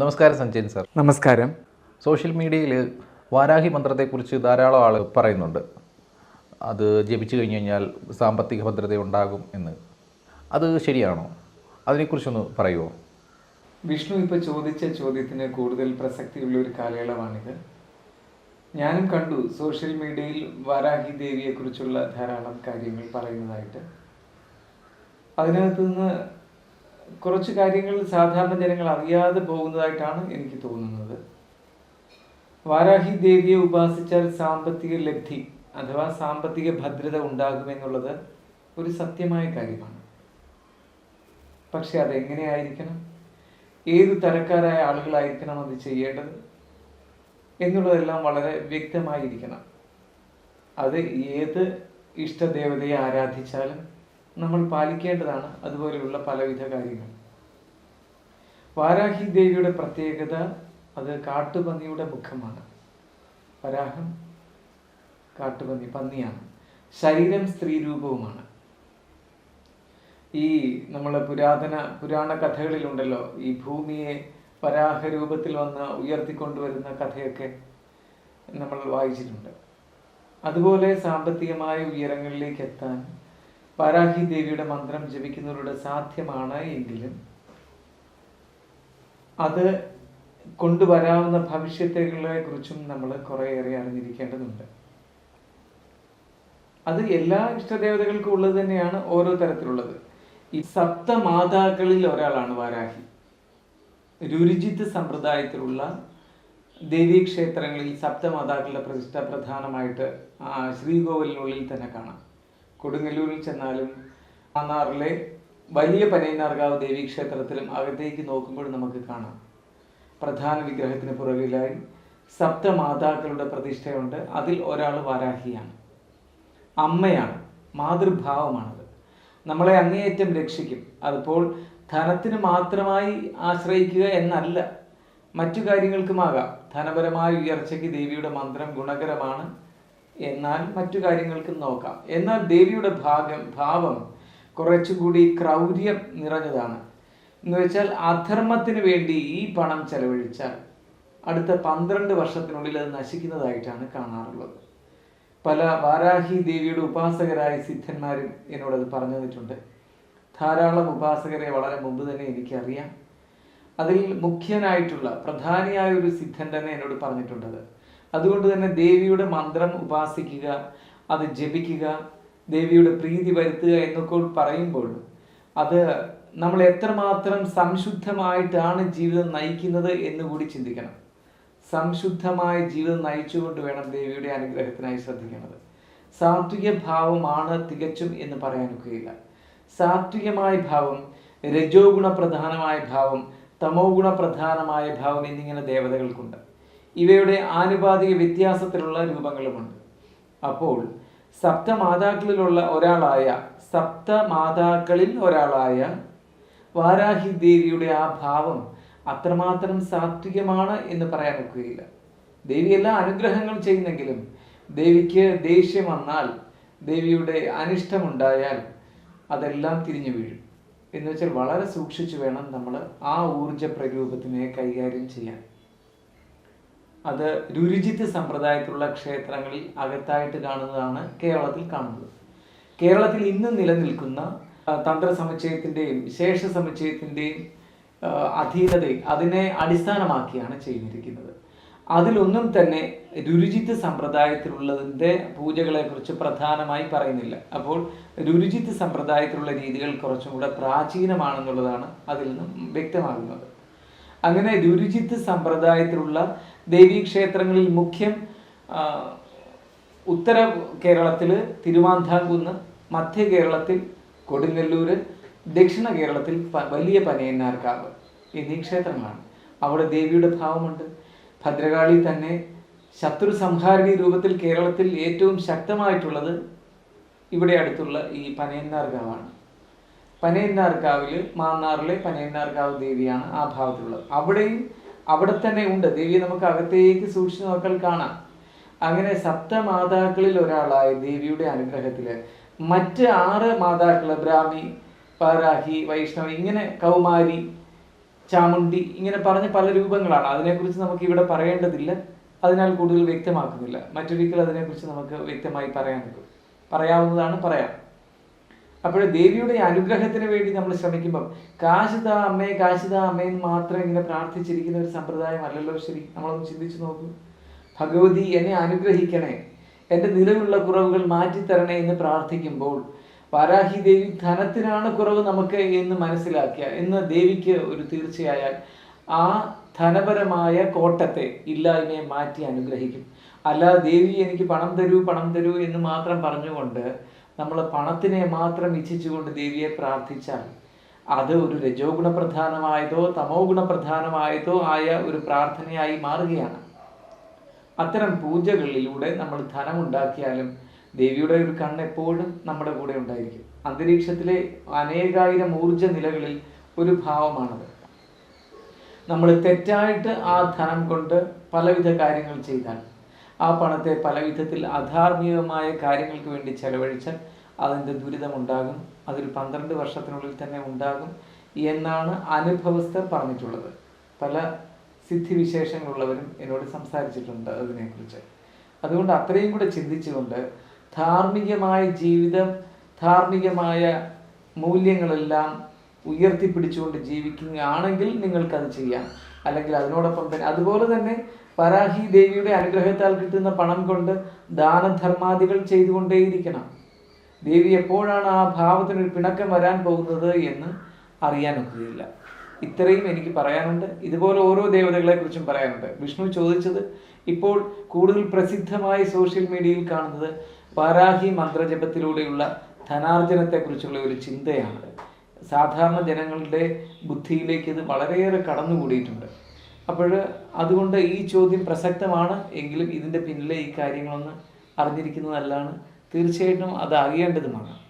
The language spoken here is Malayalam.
നമസ്കാരം സഞ്ജയൻ സർ. നമസ്കാരം. സോഷ്യൽ മീഡിയയിൽ വാരാഹി മന്ത്രത്തെക്കുറിച്ച് ധാരാളം ആൾ പറയുന്നുണ്ട്. അത് ജപിച്ചു കഴിഞ്ഞു കഴിഞ്ഞാൽ സാമ്പത്തിക ഭദ്രത ഉണ്ടാകും എന്ന്. അത് ശരിയാണോ? അതിനെക്കുറിച്ചൊന്ന് പറയുമോ വിഷ്ണു ഇപ്പോൾ ചോദിച്ച ചോദ്യത്തിന് കൂടുതൽ പ്രസക്തിയുള്ള ഒരു കാലയളവാണിത്. ഞാനും കണ്ടു സോഷ്യൽ മീഡിയയിൽ വാരാഹി ദേവിയെക്കുറിച്ചുള്ള ധാരാളം കാര്യങ്ങൾ പറയുന്നതായിട്ട്. അതിനകത്ത് നിന്ന് കുറച്ച് കാര്യങ്ങൾ സാധാരണ ജനങ്ങൾ അറിയാതെ പോകുന്നതായിട്ടാണ് എനിക്ക് തോന്നുന്നത്. വാരാഹി ദേവിയെ ഉപാസിച്ചാൽ സാമ്പത്തിക ലബ്ധി അഥവാ സാമ്പത്തിക ഭദ്രത ഉണ്ടാകുമെന്നുള്ളത് ഒരു സത്യമായ കാര്യമാണ്. പക്ഷെ അതെങ്ങനെയായിരിക്കണം? ഏത് തരക്കാരായ ആളുകളായിരിക്കണം അത് ചെയ്യേണ്ടത്? എന്നുള്ളതെല്ലാം വളരെ വ്യക്തമായിരിക്കണം. അത് ഏത് ഇഷ്ടദേവതയെ ആരാധിച്ചാലും നമ്മൾ പാലിക്കേണ്ടതാണ് അതുപോലെയുള്ള പലവിധ കാര്യങ്ങൾ. വാരാഹി ദേവിയുടെ പ്രത്യേകത അത് കാട്ടുപന്നിയുടെ മുഖമാണ്. വരാഹം കാട്ടുപന്നി പന്നിയാണ്. ശരീരം സ്ത്രീ രൂപവുമാണ്. ഈ നമ്മൾ പുരാതന പുരാണ കഥകളിലുണ്ടല്ലോ ഈ ഭൂമിയെ വരാഹ രൂപത്തിൽ വന്ന് ഉയർത്തിക്കൊണ്ടുവരുന്ന കഥയൊക്കെ നമ്മൾ വായിച്ചിട്ടുണ്ട്. അതുപോലെ സാമ്പത്തികമായ ഉയരങ്ങളിലേക്ക് എത്താൻ വരാഹി ദേവിയുടെ മന്ത്രം ജപിക്കുന്നവരുടെ സാധ്യമാണ് എങ്കിലും അത് കൊണ്ടുവരാവുന്ന ഭവിഷ്യത്തുകളെ കുറിച്ചും നമ്മൾ കുറേയേറെ അറിഞ്ഞിരിക്കേണ്ടതുണ്ട്. അത് എല്ലാ ഇഷ്ടദേവതകൾക്കും ഉള്ളത് തന്നെയാണ് ഓരോ തരത്തിലുള്ളത്. ഈ സപ്തമാതാക്കളിൽ ഒരാളാണ് വാരാഹി രുരുജിത്ത് സമ്പ്രദായത്തിലുള്ള ദേവീക്ഷേത്രങ്ങളിൽ സപ്തമാതാക്കളുടെ പ്രതിഷ്ഠ പ്രധാനമായിട്ട് ശ്രീകോവിലിനുള്ളിൽ തന്നെ കാണാം. കൊടുങ്ങല്ലൂരിൽ ചെന്നാലും മാന്നാറിലെ വലിയ പനയനാർകാവ് ദേവീക്ഷേത്രത്തിലും അകത്തേക്ക് നോക്കുമ്പോൾ നമുക്ക് കാണാം. പ്രധാന വിഗ്രഹത്തിന് പുറകിലായി സപ്തമാതാക്കളുടെ പ്രതിഷ്ഠയുണ്ട്. അതിൽ ഒരാൾ വാരാഹിയാണ്. അമ്മയാണ്. മാതൃഭാവമാണത്. നമ്മളെ അങ്ങേയറ്റം രക്ഷിക്കും. അതിപ്പോൾ ധനത്തിന് മാത്രമായി ആശ്രയിക്കുക എന്നല്ല മറ്റു കാര്യങ്ങൾക്കുമാകാം. ധനപരമായ ഉയർച്ചയ്ക്ക് ദേവിയുടെ മന്ത്രം ഗുണകരമാണ്. എന്നാൽ മറ്റു കാര്യങ്ങൾക്കും നോക്കാം. എന്നാൽ ദേവിയുടെ ഭാഗം ഭാവം കുറച്ചുകൂടി ക്രൗര്യം നിറഞ്ഞതാണ്. എന്ന് വെച്ചാൽ അധർമ്മത്തിന് വേണ്ടി ഈ പണം ചെലവഴിച്ചാൽ അടുത്ത പന്ത്രണ്ട് വർഷത്തിനുള്ളിൽ അത് നശിക്കുന്നതായിട്ടാണ് കാണാറുള്ളത്. പല വാരാഹി ദേവിയുടെ ഉപാസകരായ സിദ്ധന്മാരും എന്നോടത് പറഞ്ഞു തന്നിട്ടുണ്ട്. ധാരാളം ഉപാസകരെ വളരെ മുമ്പ് തന്നെ എനിക്കറിയാം. അതിൽ മുഖ്യനായിട്ടുള്ള പ്രധാനിയായ ഒരു സിദ്ധൻ തന്നെ എന്നോട് പറഞ്ഞിട്ടുണ്ടത്. അതുകൊണ്ട് തന്നെ ദേവിയുടെ മന്ത്രം ഉപാസിക്കുക അത് ജപിക്കുക ദേവിയുടെ പ്രീതി വരുത്തുക എന്നൊക്കെ പറയുമ്പോൾ അത് നമ്മൾ എത്രമാത്രം സംശുദ്ധമായിട്ടാണ് ജീവിതം നയിക്കുന്നത് എന്ന് കൂടി ചിന്തിക്കണം. സംശുദ്ധമായ ജീവിതം നയിച്ചുകൊണ്ട് വേണം ദേവിയുടെ അനുഗ്രഹത്തിനായി ശ്രദ്ധിക്കുന്നത്. സാത്വിക ഭാവമാണ് തികച്ചും എന്ന് പറയാനൊക്കുകയില്ല. സാത്വികമായ ഭാവം രജോ ഗുണപ്രധാനമായ ഭാവം തമോ ഗുണപ്രധാനമായ ഭാവം എന്നിങ്ങനെ ദേവതകൾക്കുണ്ട്. ഇവയുടെ ആനുപാതിക വ്യത്യാസത്തിലുള്ള രൂപങ്ങളുമുണ്ട്. അപ്പോൾ സപ്തമാതാക്കളിലുള്ള ഒരാളായ സപ്തമാതാക്കളിൽ ഒരാളായ വാരാഹി ദേവിയുടെ ആ ഭാവം അത്രമാത്രം സാത്വികമാണ് എന്ന് പറയാൻ ഒക്കുകയില്ല. ദേവി എല്ലാ അനുഗ്രഹങ്ങളും ചെയ്യുന്നെങ്കിലും ദേവിക്ക് ദേഷ്യം വന്നാൽ ദേവിയുടെ അനിഷ്ടമുണ്ടായാൽ അതെല്ലാം തിരിഞ്ഞു വീഴും. എന്ന് വെച്ചാൽ വളരെ സൂക്ഷിച്ചു വേണം നമ്മൾ ആ ഊർജ പ്രരൂപത്തിനെ കൈകാര്യം ചെയ്യാൻ. അത് രുരുജിത്ത് സമ്പ്രദായത്തിലുള്ള ക്ഷേത്രങ്ങളിൽ അകത്തായിട്ട് കാണുന്നതാണ് കേരളത്തിൽ കാണുന്നത്. കേരളത്തിൽ ഇന്ന് നിലനിൽക്കുന്ന തന്ത്ര സമുച്ചയത്തിന്റെയും ശേഷ സമുച്ചയത്തിന്റെയും അധീനതയെ അതിനെ അടിസ്ഥാനമാക്കിയാണ് ചെയ്തിരിക്കുന്നത്. അതിലൊന്നും തന്നെ രുരുജിത്ത് സമ്പ്രദായത്തിലുള്ളതിന്റെ പൂജകളെ കുറിച്ച് പ്രധാനമായി പറയുന്നില്ല. അപ്പോൾ രുരുജിത്ത് സമ്പ്രദായത്തിലുള്ള രീതികൾ കുറച്ചും കൂടെ പ്രാചീനമാണെന്നുള്ളതാണ് അതിൽ നിന്നും വ്യക്തമാകുന്നത്. അങ്ങനെ രുരുജിത്ത് സമ്പ്രദായത്തിലുള്ള ദേവീക്ഷേത്രങ്ങളിൽ മുഖ്യം ഉത്തര കേരളത്തിൽ തിരുവാന്താംകുന്ന് മധ്യ കേരളത്തിൽ കൊടുങ്ങല്ലൂർ ദക്ഷിണ കേരളത്തിൽ വലിയ പനയന്നാർക്കാവ് എന്നീ ക്ഷേത്രങ്ങളാണ്. അവിടെ ദേവിയുടെ ഭാവമുണ്ട്. ഭദ്രകാളി തന്നെ ശത്രു സംഹാരിണി രൂപത്തിൽ കേരളത്തിൽ ഏറ്റവും ശക്തമായിട്ടുള്ളത് ഇവിടെ അടുത്തുള്ള ഈ പനയന്നാർക്കാവാണ്. പനയന്നാർക്കാവിൽ മാന്നാറിലെ പനയന്നാർക്കാവ് ദേവിയാണ് ആ ഭാവത്തിലുള്ളത്. അവിടെയും അവിടെ തന്നെ ഉണ്ട്. ദേവി നമുക്ക് അകത്തേക്ക് സൂക്ഷിച്ചു നോക്കാൻ കാണാം. അങ്ങനെ സപ്തമാതാക്കളിൽ ഒരാളായ ദേവിയുടെ അനുഗ്രഹത്തിൽ മറ്റ് ആറ് മാതാക്കൾ ബ്രാഹ്മി പാരാഹി വൈഷ്ണവി ഇങ്ങനെ കൗമാരി ചാമുണ്ടി ഇങ്ങനെ പറഞ്ഞ പല രൂപങ്ങളാണ്. അതിനെക്കുറിച്ച് നമുക്ക് ഇവിടെ പറയേണ്ടതില്ല. അതിനാൽ കൂടുതൽ വ്യക്തമാക്കുന്നില്ല. മറ്റൊരിക്കൽ അതിനെക്കുറിച്ച് നമുക്ക് വ്യക്തമായി പറയാൻ പറയാവുന്നതാണ് പറയാം അപ്പോൾ ദേവിയുടെ അനുഗ്രഹത്തിന് വേണ്ടി നമ്മൾ ശ്രമിക്കുമ്പം കാശിത അമ്മേ കാശിത അമ്മേ എന്ന് മാത്രം ഇങ്ങനെ പ്രാർത്ഥിച്ചിരിക്കുന്ന ഒരു സമ്പ്രദായം അല്ലല്ലോ ശരി. നമ്മളൊന്ന് ചിന്തിച്ചു നോക്കൂ. ഭഗവതി എന്നെ അനുഗ്രഹിക്കണേ എന്റെ നിലവിലുള്ള കുറവുകൾ മാറ്റിത്തരണേ എന്ന് പ്രാർത്ഥിക്കുമ്പോൾ വാരാഹി ദേവി ധനത്തിനാണ് കുറവ് നമുക്ക് എന്ന് മനസ്സിലാക്കിയ എന്ന് ദേവിക്ക് ഒരു തീർച്ചയായാൽ ആ ധനപരമായ കോട്ടത്തെ ഇല്ലായ്മയെ മാറ്റി അനുഗ്രഹിക്കും. അല്ല ദേവി എനിക്ക് പണം തരൂ പണം തരൂ എന്ന് മാത്രം പറഞ്ഞുകൊണ്ട് നമ്മൾ പണത്തിനെ മാത്രം ഇച്ഛിച്ചുകൊണ്ട് ദേവിയെ പ്രാർത്ഥിച്ചാൽ അത് ഒരു രജോ ഗുണപ്രധാനമായതോ തമോ ഗുണപ്രധാനമായതോ ആയ ഒരു പ്രാർത്ഥനയായി മാറുകയാണ്. അത്തരം പൂജകളിലൂടെ നമ്മൾ ധനം ഉണ്ടാക്കിയാലും ദേവിയുടെ ഒരു കണ്ണ് എപ്പോഴും നമ്മുടെ കൂടെ ഉണ്ടായിരിക്കും. അന്തരീക്ഷത്തിലെ അനേകായിരം ഊർജ നിലകളിൽ ഒരു ഭാവമാണത്. നമ്മൾ തെറ്റായിട്ട് ആ ധനം കൊണ്ട് പലവിധ കാര്യങ്ങൾ ചെയ്താൽ ആ പണത്തെ പല വിധത്തിൽ അധാർമികമായ കാര്യങ്ങൾക്ക് വേണ്ടി ചെലവഴിച്ചാൽ അതിന്റെ ദുരിതമുണ്ടാകും അതൊരു പന്ത്രണ്ട് വർഷത്തിനുള്ളിൽ തന്നെ ഉണ്ടാകും എന്നാണ് അനുഭവസ്ഥർ പറഞ്ഞിട്ടുള്ളത്. പല സിദ്ധിവിശേഷങ്ങളുള്ളവരും എന്നോട് സംസാരിച്ചിട്ടുണ്ട് അതിനെക്കുറിച്ച്. അതുകൊണ്ട് അത്രയും കൂടെ ചിന്തിച്ചുകൊണ്ട് ധാർമ്മികമായ ജീവിതം ധാർമ്മികമായ മൂല്യങ്ങളെല്ലാം ഉയർത്തിപ്പിടിച്ചുകൊണ്ട് ജീവിക്കുകയാണെങ്കിൽ നിങ്ങൾക്കത് ചെയ്യാം. അല്ലെങ്കിൽ അതിനോടൊപ്പം തന്നെ അതുപോലെ തന്നെ പരാഹി ദേവിയുടെ അനുഗ്രഹത്താൽ കിട്ടുന്ന പണം കൊണ്ട് ദാനധർമാദികൾ ചെയ്തുകൊണ്ടേയിരിക്കണം. ദേവി എപ്പോഴാണ് ആ ഭാവത്തിനൊരു പിണക്കം വരാൻ പോകുന്നത് എന്ന് അറിയാനൊക്കുകയില്ല ഇത്രയും എനിക്ക് പറയാനുണ്ട്. ഇതുപോലെ ഓരോ ദേവതകളെ കുറിച്ചും പറയാനുണ്ട്. വിഷ്ണു ചോദിച്ചത് ഇപ്പോൾ കൂടുതൽ പ്രസിദ്ധമായി സോഷ്യൽ മീഡിയയിൽ കാണുന്നത് പരാഹി മന്ത്രജപത്തിലൂടെയുള്ള ധനാർജനത്തെക്കുറിച്ചുള്ള ഒരു ചിന്തയാണ്. സാധാരണ ജനങ്ങളുടെ ബുദ്ധിയിലേക്ക് ഇത് വളരെയേറെ കടന്നുകൂടിയിട്ടുണ്ട്. അപ്പോൾ അതുകൊണ്ട് ഈ ചോദ്യം പ്രസക്തമാണ് എങ്കിലും ഇതിന്റെ പിന്നിലെ ഈ കാര്യങ്ങളൊന്ന് അറിഞ്ഞിരിക്കുന്നതല്ലാണ്. തീർച്ചയായിട്ടും അത് അറിയേണ്ടതുമാണ്.